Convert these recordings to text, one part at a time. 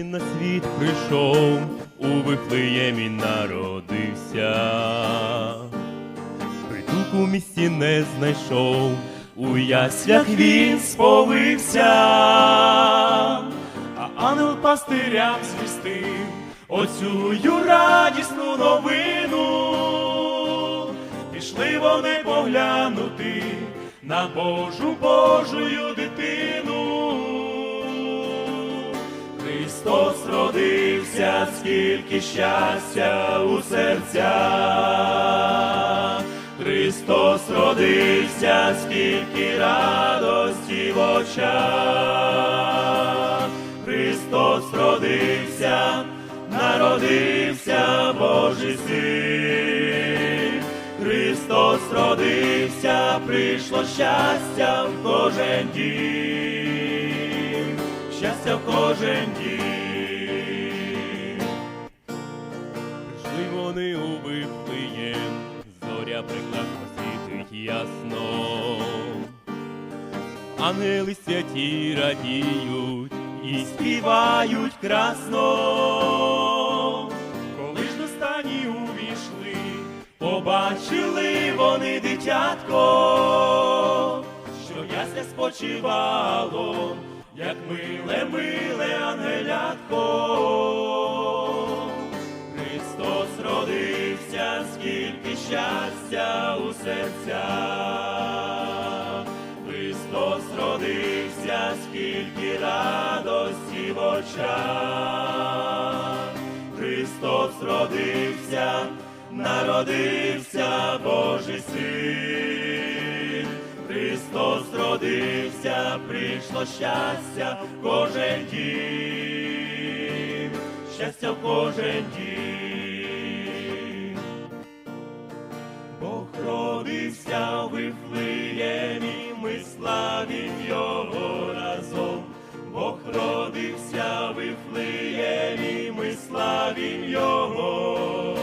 Син на світ прийшов, у Вифлеємі народився. Притулку в місті не знайшов, у яслях він сповився, а ангел пастирям звістив оцю радісну новину. Пішли вони поглянути на Божу Божую дитину. Христос родився, скільки щастя у серцях. Христос родився, скільки радості в очах. Христос родився, народився Божий син. Христос родився, прийшло щастя в кожен дім, щастя в кожен дім. Прийшли вони у Вифлеєм, зоря прекрасно світить ясно. Ангели святі радіють і співають красно. Коли ж до стані увійшли, побачили вони дитятко, що яслях спочивало, як миле, миле ангелятко. Христос родився, скільки щастя у серцях. Христос родився, скільки радості в очах. Христос родився, народився Божий син. Христос родився, прийшло щастя в кожен дім, щастя в кожен дім. Бог родився в Вифлеємі, ми славім Його разом. Бог родився в Вифлеємі, ми славім Його.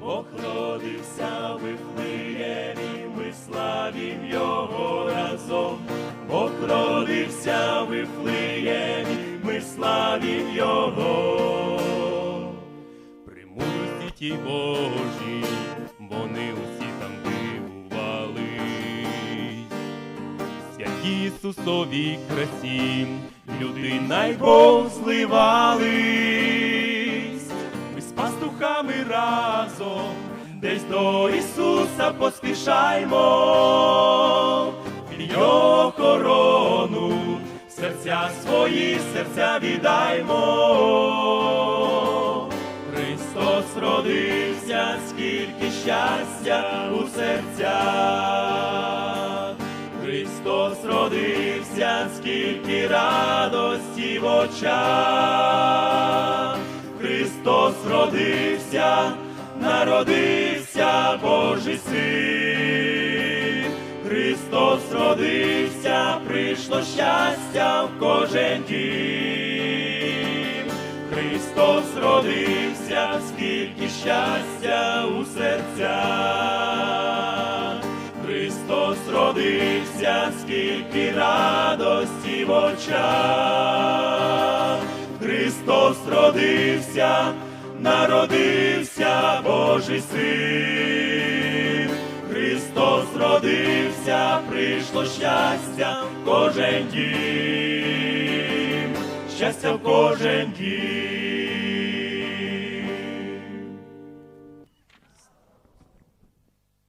Бог родився в Вифлеємі, ми славім Його родився в ми славім Його. Примудрості тій Божій, вони усі там дивувались. Святі Ісусовій красі, люди найбог зливались. Ми з пастухами разом, десь до Ісуса поспішаймо, його серця свої, серця віддаймо. Христос родився, скільки щастя у серцях. Христос родився, скільки радості в очах. Христос родився, народився Божий син. Христос родився, прийшло щастя в кожен дім. Христос родився, скільки щастя у серцях. Христос родився, скільки радості в очах. Христос родився, народився Божий син. Христос родився, прийшло щастя в кожен дім, щастя в кожен дім.